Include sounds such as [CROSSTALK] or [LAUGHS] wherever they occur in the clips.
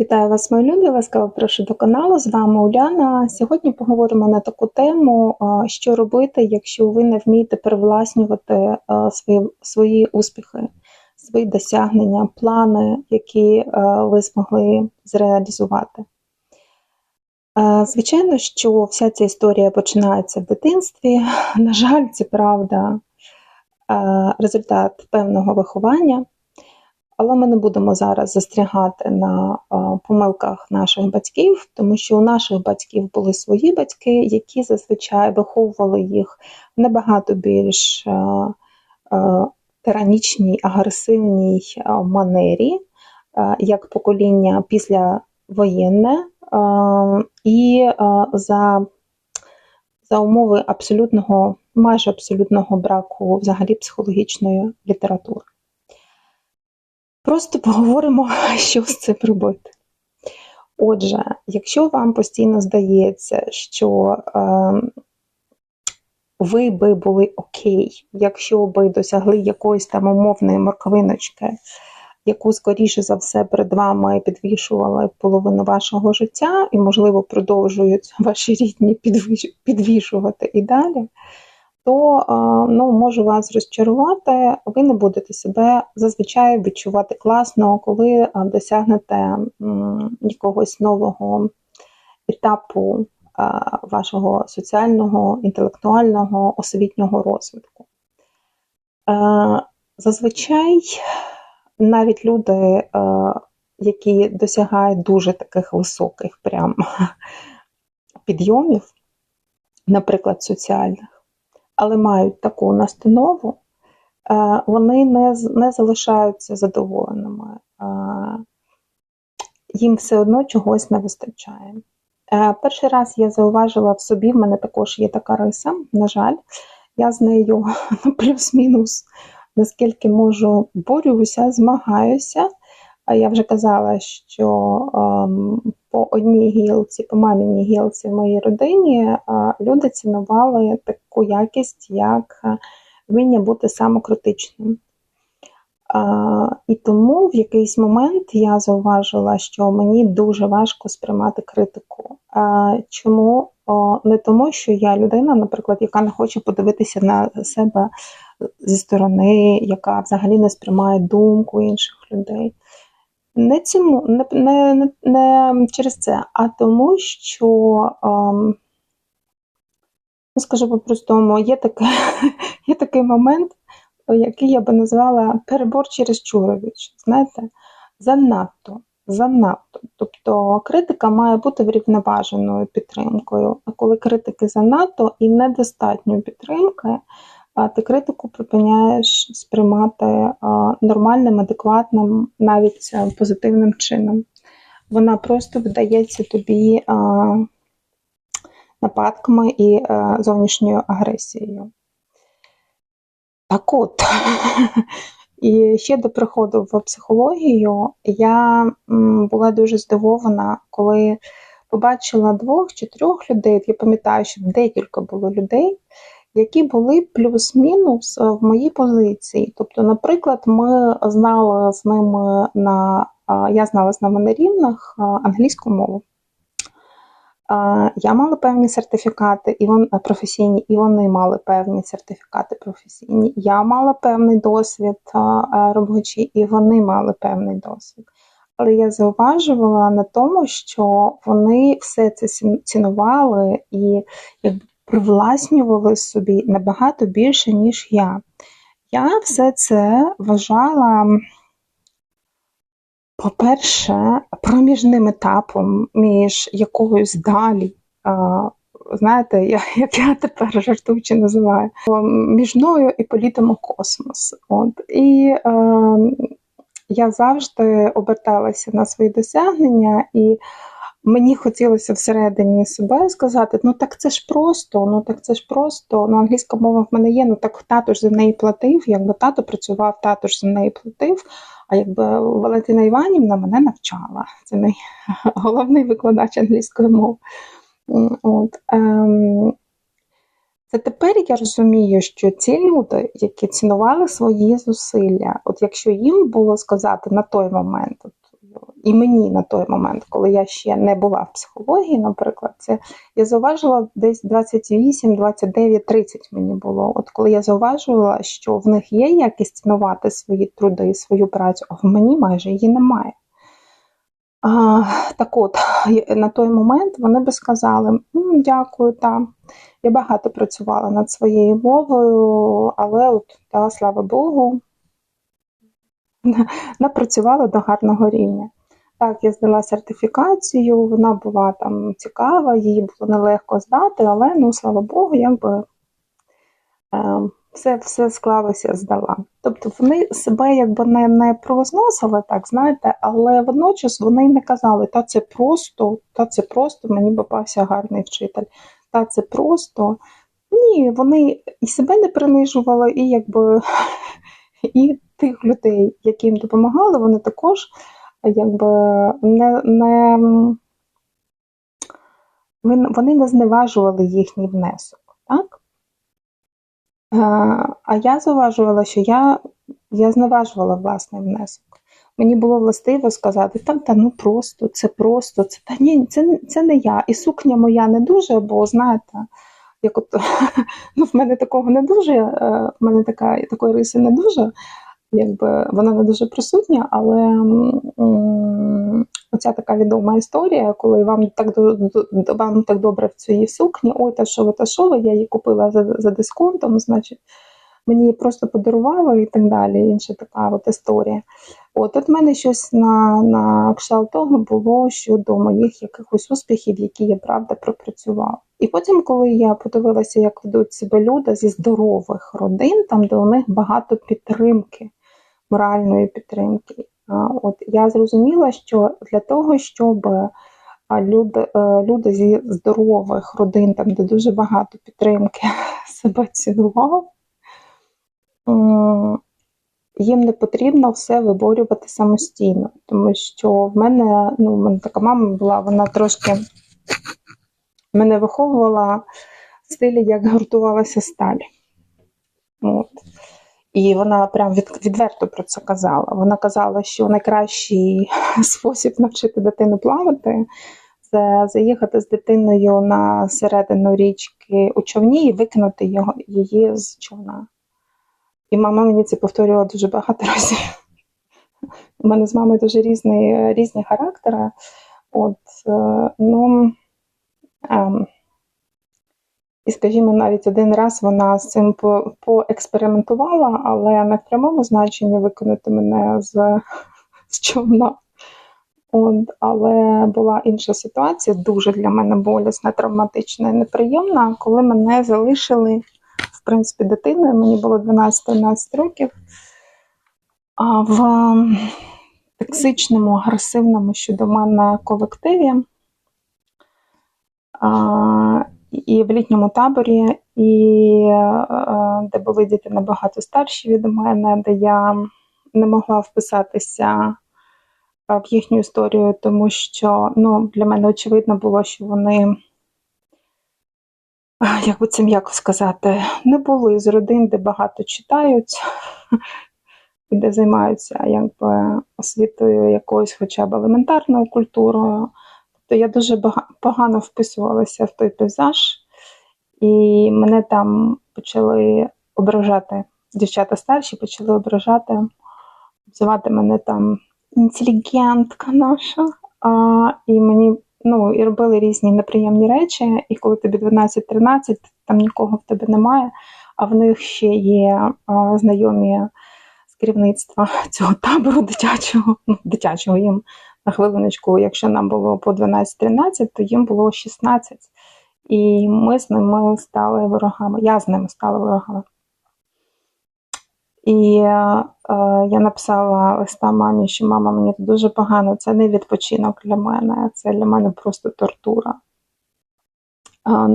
Вітаю вас, мої любі! Ласкаво прошу до каналу. З вами Уляна. Сьогодні поговоримо на таку тему, що робити, якщо ви не вмієте перевласнювати свої свої успіхи, свої досягнення, плани, які ви змогли зреалізувати. Звичайно, що вся ця історія починається в дитинстві. На жаль, це правда результат певного виховання. Але ми не будемо зараз застрягати на помилках наших батьків, тому що у наших батьків були свої батьки, які зазвичай виховували їх в набагато більш тиранічній, агресивній манері, як покоління післявоєнне, і за за умови абсолютного, майже абсолютного браку взагалі психологічної літератури. Просто поговоримо, [LAUGHS] що з цим робити. Отже, якщо вам постійно здається, що е, ви би були окей, якщо би досягли якоїсь там умовної морковиночки, яку, скоріше за все, перед вами підвішували половину вашого життя, і, можливо, продовжують ваші рідні підвішувати і далі, то ну, можу вас розчарувати, ви не будете себе зазвичай відчувати класно, коли досягнете якогось нового етапу вашого соціального, інтелектуального, освітнього розвитку. Зазвичай навіть люди, які досягають дуже таких високих прям [LAUGHS] підйомів, наприклад, соціальних, але мають таку настанову, е, вони не не залишаються задоволеними, е, їм все одно чогось не вистачає. Е, перший раз я зауважила в собі, в мене також є така риса, на жаль, я з нею [LAUGHS] ну, плюс-мінус, наскільки можу, борюся, змагаюся. Я вже казала, що ем, по одній гілці, по маміній гілці в моїй родині е, люди цінували таку якість, як е, вміння бути самокритичним. І тому в якийсь момент я зауважила, що мені дуже важко сприймати критику. Чому? Не тому, що я людина, наприклад, яка не хоче подивитися на себе зі сторони, яка взагалі не сприймає думку інших людей. Не цьому, не, не, не через це, а тому, що, ем, ну, скажу по-простому, є таке, [LAUGHS] є такий момент, який я би назвала перебор через Чурович. Знаєте, занадто. Занадто. Тобто критика має бути врівноваженою підтримкою. А коли критики занадто і недостатньо підтримки, ти критику припиняєш сприймати нормальним, адекватним, навіть е, позитивним чином. Вона просто видається тобі нападками і е, зовнішньою агресією. Так от, [LAUGHS] і ще до приходу в психологію я була дуже здивована, коли побачила двох чи трьох людей. Я пам'ятаю, що декілька було людей, які були плюс-мінус е, в моїй позиції. Тобто, наприклад, ми знали з ними на я знала з ними на рівнах англійську мову. Я мала певні сертифікати і вони професійні, і вони мали певні сертифікати професійні. Я мала певний досвід робочий, і вони мали певний досвід. Але я зауважувала на тому, що вони все це цінували і якби привласнювали собі набагато більше, ніж я. Я все це вважала, по-перше, проміжним етапом між якоюсь далі. Знаєте, як я тепер жартуючи називаю, між мною і політом у космос. От. І е, я завжди оберталася на свої досягнення і Мені хотілося всередині себе сказати: ну так це ж просто, ну так це ж просто. Ну, англійська мова в мене є, ну так тато ж за неї платив, якби тато працював, тато ж за неї платив. А якби Валентина Іванівна мене навчала. Це мій [LAUGHS] головний викладач англійської мови. От. Ем, це тепер я розумію, що ці люди, які цінували свої зусилля, от якщо їм було сказати на той момент, і мені на той момент, коли я ще не була в психології, наприклад, це я зауважила десь 28, 29, 30 мені було. От коли я зауважувала, що в них є якість цінувати свої труди, свою працю, а в мені майже її немає. А, Так от, на той момент вони би сказали: дякую, та я багато працювала над своєю мовою, але от, та, слава Богу, [LAUGHS] напрацювала до гарного рівня. Так, я здала сертифікацію, вона була там цікава, її було нелегко здати, але ну, слава Богу, якби е, все все склалося, здала. Тобто вони себе якби не не провозносили, так, знаєте, але водночас вони не казали, та це просто, та це просто, мені попався гарний вчитель, та це просто. Ні, вони і себе не принижували, і якби [LAUGHS] і тих людей, які їм допомагали, вони також якби не не вони не зневажували їхній внесок. так? А я зауважувала, що я я зневажувала власний внесок. Мені було властиво сказати, та та ну просто, це просто, це та ні, це це не я. І сукня моя не дуже, бо знаєте, як от [LAUGHS] ну, в мене такого не дуже, е, в мене така такої риси не дуже якби вона не дуже присутня, але оця така відома історія, коли вам так вам так добре в цій сукні, ой, та що ви, та що ви, я її купила за за дисконтом, значить, мені просто подарували і так далі. Інша така от історія. От от мене щось на на кшталт того було щодо моїх якихось успіхів, які я правда пропрацювала. І потім, коли я подивилася, як ведуть себе люди зі здорових родин, там де у них багато підтримки моральної підтримки. От Я зрозуміла, що для того, щоб люди е, люди зі здорових родин, там, де дуже багато підтримки, [LAUGHS] себе цінував, їм не потрібно все виборювати самостійно. Тому що в мене ну, в мене така мама була, вона трошки мене виховувала в стилі, як гуртувалася сталь. От. І вона прям від, відверто про це казала. Вона казала, що найкращий [LAUGHS] спосіб навчити дитину плавати це заїхати з дитиною на середину річки у човні і викинути його, її з човна. І мама мені це повторювала дуже багато [LAUGHS] разів. У мене з мамою дуже різні різні характери. От, е, ну, ем, і, скажімо, навіть один раз вона з цим поекспериментувала, але не в прямому значенні виконати мене з, з човна. От, Але була інша ситуація, дуже для мене болісна, травматична і неприємна, коли мене залишили, в принципі, дитиною, мені було 12-13 років, а в токсичному, агресивному щодо мене колективі і в літньому таборі, і е, де були діти набагато старші від мене, де я не могла вписатися е, в їхню історію, тому що ну, для мене очевидно було, що вони, як би це м'яко сказати, не були з родин, де багато читають. Де займаються якби освітою якоюсь хоча б елементарною культурою то я дуже погано вписувалася в той пейзаж, і мене там почали ображати. Дівчата старші почали ображати, обзивати мене там інтелігентка наша. А, І мені ну, і робили різні неприємні речі, і коли тобі 12-13, там нікого в тебе немає, а в них ще є а, знайомі з керівництва цього табору дитячого, ну, дитячого їм на хвилиночку, якщо нам було по 12-13, то їм було 16. І ми з ними стали ворогами. Я з ними стала ворогами. І е, я написала листа мамі, що мама мені дуже погано, це не відпочинок для мене, це для мене просто тортура.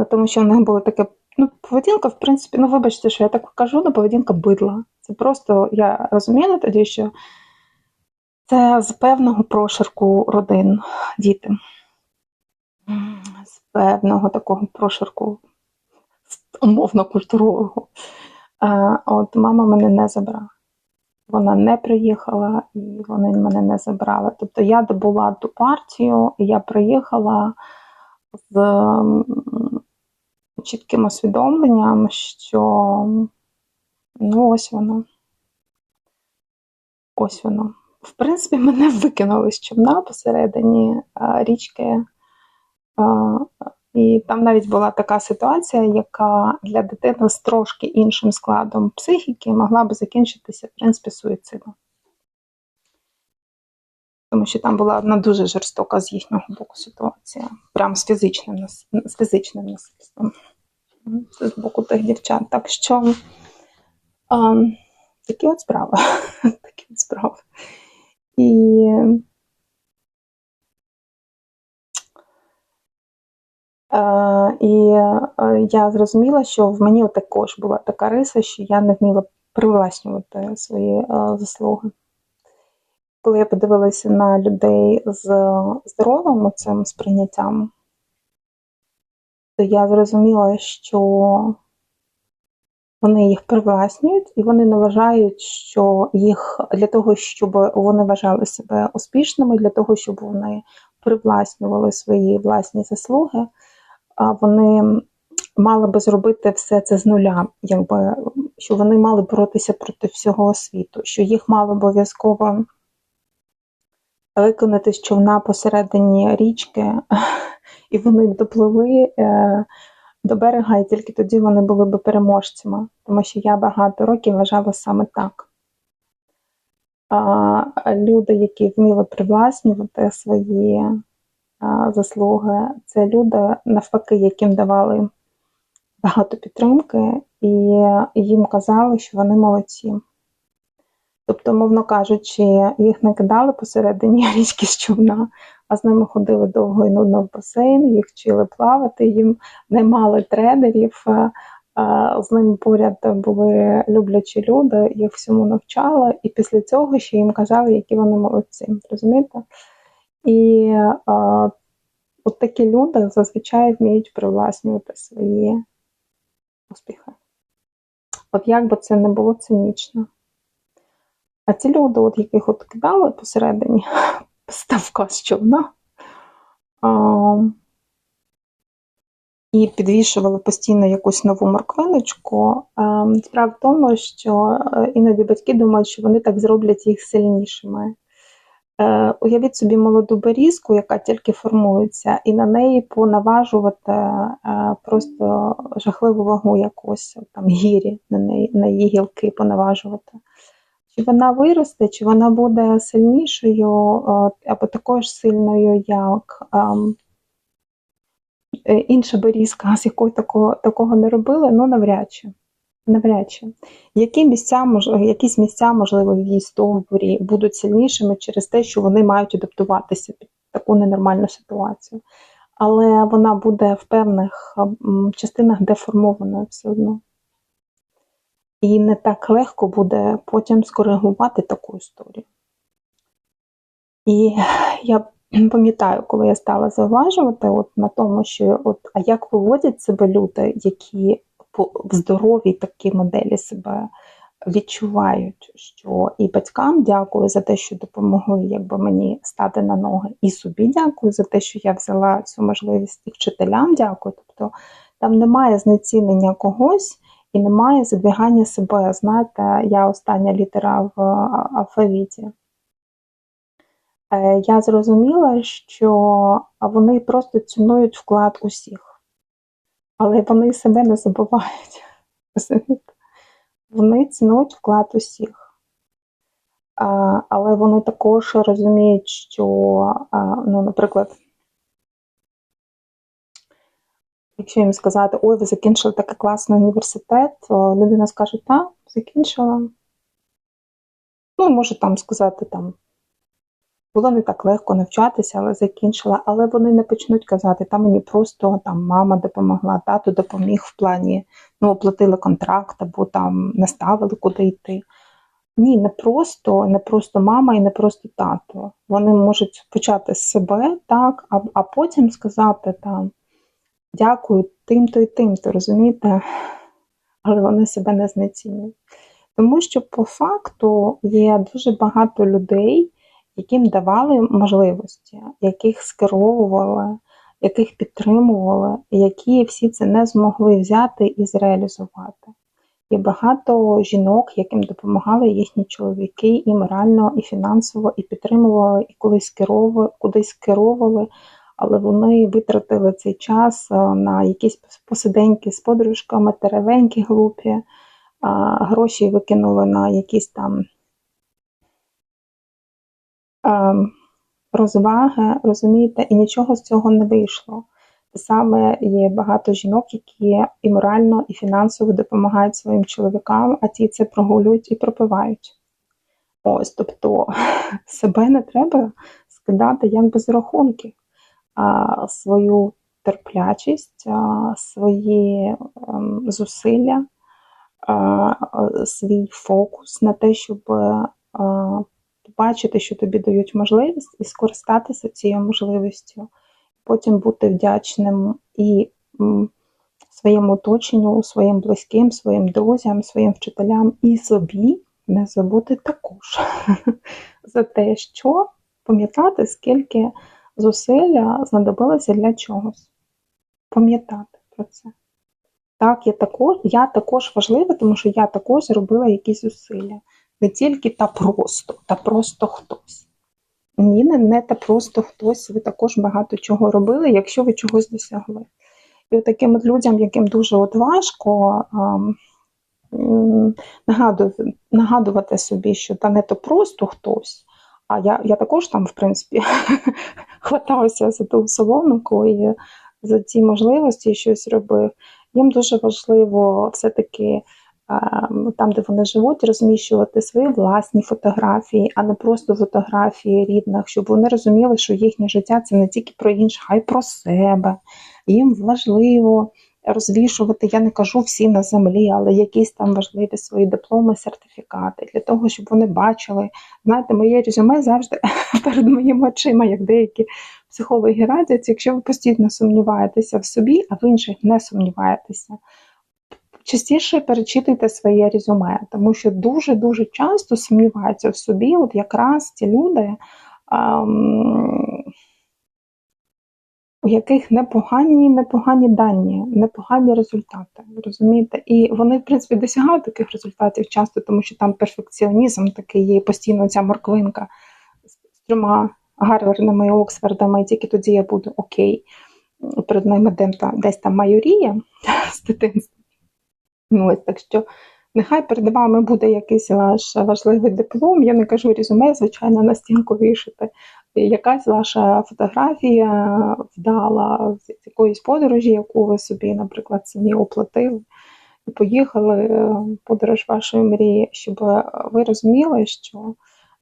Е, тому що в них було таке. Ну, поведінка, в принципі, ну вибачте, що я так кажу, але поведінка бидла. Це просто я розуміла тоді, що це з певного прошарку родин діти. З певного такого прошарку умовно культурового. От мама мене не забрала. вона не приїхала і вони мене не забрали. Тобто я добула ту партію, і я приїхала з чітким усвідомленням, що ну ось воно. Ось воно. В принципі, мене викинули з човна посередині річки. І там навіть була така ситуація, яка для дитини з трошки іншим складом психіки могла би закінчитися, в принципі, суїцидом. Тому що там була одна дуже жорстока з їхнього боку ситуація, прямо з фізичним, з фізичним насильством. З боку тих дівчат. Так що а, такі от справи. [LAUGHS] такі от справи. І Е, і е, я зрозуміла, що в мені також була така риса, що я не вміла привласнювати свої е, заслуги. Коли я подивилася на людей з здоровим цим сприйняттям, то я зрозуміла, що вони їх привласнюють, і вони не вважають, що їх для того, щоб вони вважали себе успішними, для того, щоб вони привласнювали свої власні заслуги, вони мали би зробити все це з нуля, якби що вони мали боротися проти всього світу, що їх мали обов'язково виконати з човна посередині річки, [LAUGHS] і вони допливли е, до берега, і тільки тоді вони були б переможцями, тому що я багато років вважала саме так. А люди, які вміли привласнювати свої а, заслуги, це люди, навпаки, яким давали багато підтримки, і їм казали, що вони молодці. Тобто, мовно кажучи, їх не кидали посередині [LAUGHS] річки з човна, а з ними ходили довго і нудно в басейн, їх вчили плавати, їм наймали тренерів, а, а, з ними поряд були люблячі люди, їх всьому навчали, і після цього ще їм казали, які вони молодці. Розумієте? І а, от такі люди зазвичай вміють привласнювати свої успіхи. От як би це не було цинічно. А ці люди, от яких от кидали посередині ставка з човна, і підвішували постійно якусь нову морквиночку. Справа в тому, що е, іноді батьки думають, що вони так зроблять їх сильнішими. Е, уявіть собі молоду берізку, яка тільки формується, і на неї понаважувати е, просто жахливу вагу якусь, там гірі на неї, на її гілки понаважувати. Чи вона виросте, чи вона буде сильнішою е, або також сильною, як ем, е, інша берізка, з якою такого, такого не робили, ну навряд чи. Навряд чи. Які місця, якісь місця, можливо, в її стовбурі будуть сильнішими через те, що вони мають адаптуватися під таку ненормальну ситуацію. Але вона буде в певних частинах деформованою все одно. І не так легко буде потім скоригувати таку історію. І я пам'ятаю, коли я стала зауважувати от на тому, що от, а як поводять себе люди, які в здоровій такій моделі себе відчувають, що і батькам дякую за те, що допомогли якби, мені стати на ноги, і собі дякую за те, що я взяла цю можливість, і вчителям дякую. Тобто там немає знецінення когось і немає задвігання себе. Знаєте, я остання літера в алфавіті. Е, Я зрозуміла, що вони просто цінують вклад усіх, але вони себе не забувають. [LAUGHS] Вони цінують вклад усіх. Але вони також розуміють, що, ну, наприклад, якщо їм сказати, ой, ви закінчили такий класний університет, то людина скаже, так, закінчила. Ну, може там сказати, там, було не так легко навчатися, але закінчила. Але вони не почнуть казати, та мені просто там мама допомогла, тато допоміг в плані, ну, оплатили контракт або там наставили, куди йти. Ні, не просто, не просто мама і не просто тато. Вони можуть почати з себе, так, а, а потім сказати там дякую тим-то і тим-то, розумієте? Але вони себе не знецінюють. Тому що по факту є дуже багато людей, яким давали можливості, яких скеровували, яких підтримували, які всі це не змогли взяти і зреалізувати. Є багато жінок, яким допомагали їхні чоловіки і морально, і фінансово, і підтримували, і колись керовували, кудись керовували, але вони витратили цей час е, на якісь посиденьки з подружками, теревенькі глупі, гроші викинули на якісь там ем, розваги, розумієте, і нічого з цього не вийшло. Саме є багато жінок, які і морально, і фінансово допомагають своїм чоловікам, а ті це прогулюють і пропивають. Ось, тобто [LAUGHS] себе не треба скидати як без рахунків, свою терплячість, свої ем, зусилля, свій фокус на те, щоб побачити, що тобі дають можливість, і скористатися цією можливістю. Потім бути вдячним і своєму оточенню, своїм близьким, своїм друзям, своїм вчителям і собі не забути також [LAUGHS] за те, що пам'ятати, скільки зусилля знадобилося для чогось. Пам'ятати про це. Так, я також я також важлива, тому що я також зробила якісь зусилля. Не тільки та просто, та просто хтось. Ні, не, не та просто хтось, ви також багато чого робили, якщо ви чогось досягли. І от таким от людям, яким дуже от важко нагадувати, нагадувати собі, що та не то просто хтось, а я я також там, в принципі, [LAUGHS] хваталася за ту соломинку і за ці можливості щось робив. Їм дуже важливо все-таки там, де вони живуть, розміщувати свої власні фотографії, а не просто фотографії рідних, щоб вони розуміли, що їхнє життя це не тільки про інших, а й про себе. Їм важливо розвішувати, я не кажу всі на землі, але якісь там важливі свої дипломи, сертифікати, для того, щоб вони бачили. Знаєте, моє резюме завжди [LAUGHS] перед моїми очима, як деякі психологи радять, якщо ви постійно сумніваєтеся в собі, а в інших не сумніваєтеся частіше перечитуйте своє резюме, тому що дуже-дуже часто сумніваються в собі, от якраз ті люди, ем, у яких непогані непогані дані, непогані результати. розумієте? І вони, в принципі, досягають таких результатів часто, тому що там перфекціонізм такий є, постійно ця морквинка з трьома гарвардами і Оксфордами, і тільки тоді я буду окей. Перед ними десь там майорія [LAUGHS] з дитинства. Ну, ось так що нехай перед вами буде якийсь ваш важливий диплом. Я не кажу резюме, звичайно, на стінку вишити. Якась ваша фотографія вдала з якоїсь подорожі, яку ви собі, наприклад, самі оплатили, і поїхали е, подорож вашої мрії, щоб ви розуміли, що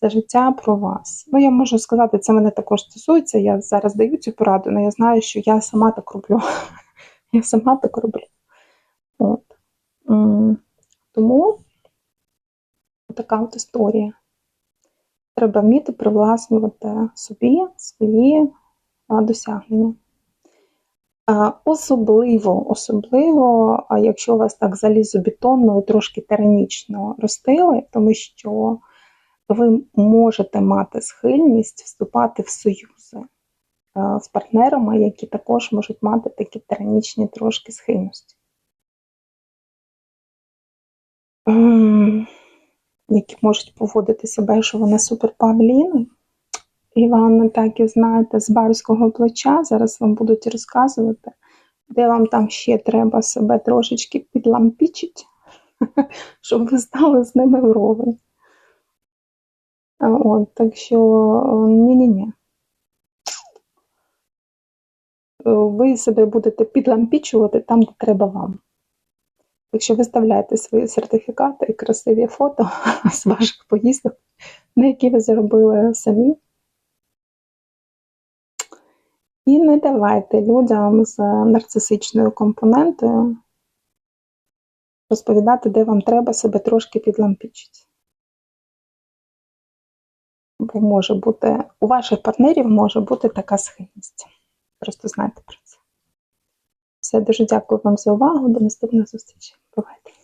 це життя про вас. Ну, я можу сказати, це мене також стосується. Я зараз даю цю пораду, але я знаю, що я сама так роблю. [LAUGHS] Я сама так роблю. От. Тому така от історія. Треба вміти привласнювати собі свої досягнення. Особливо, особливо, якщо у вас так залізобетонно і трошки тиранічно ростили, тому що ви можете мати схильність вступати в союзи з партнерами, які також можуть мати такі тиранічні трошки схильності. Які можуть поводити себе, що вони суперпавліни. І вам, так і знаєте, з барського плеча зараз вам будуть розказувати, де вам там ще треба себе трошечки підлампічити, [LAUGHS] щоб ви стали з ними вровень. От, Так що ні-ні-ні. Ви себе будете підлампічувати там, де треба вам. Якщо виставляєте свої сертифікати і красиві фото [LAUGHS] з ваших поїздок, на які ви заробили самі, і не давайте людям з нарцисичною компонентою розповідати, де вам треба себе трошки підлампічити. Бо може бути, у ваших партнерів може бути така схильність. Просто знайте про це. Все, дуже дякую вам за увагу. До наступних зустрічей. Бувайте!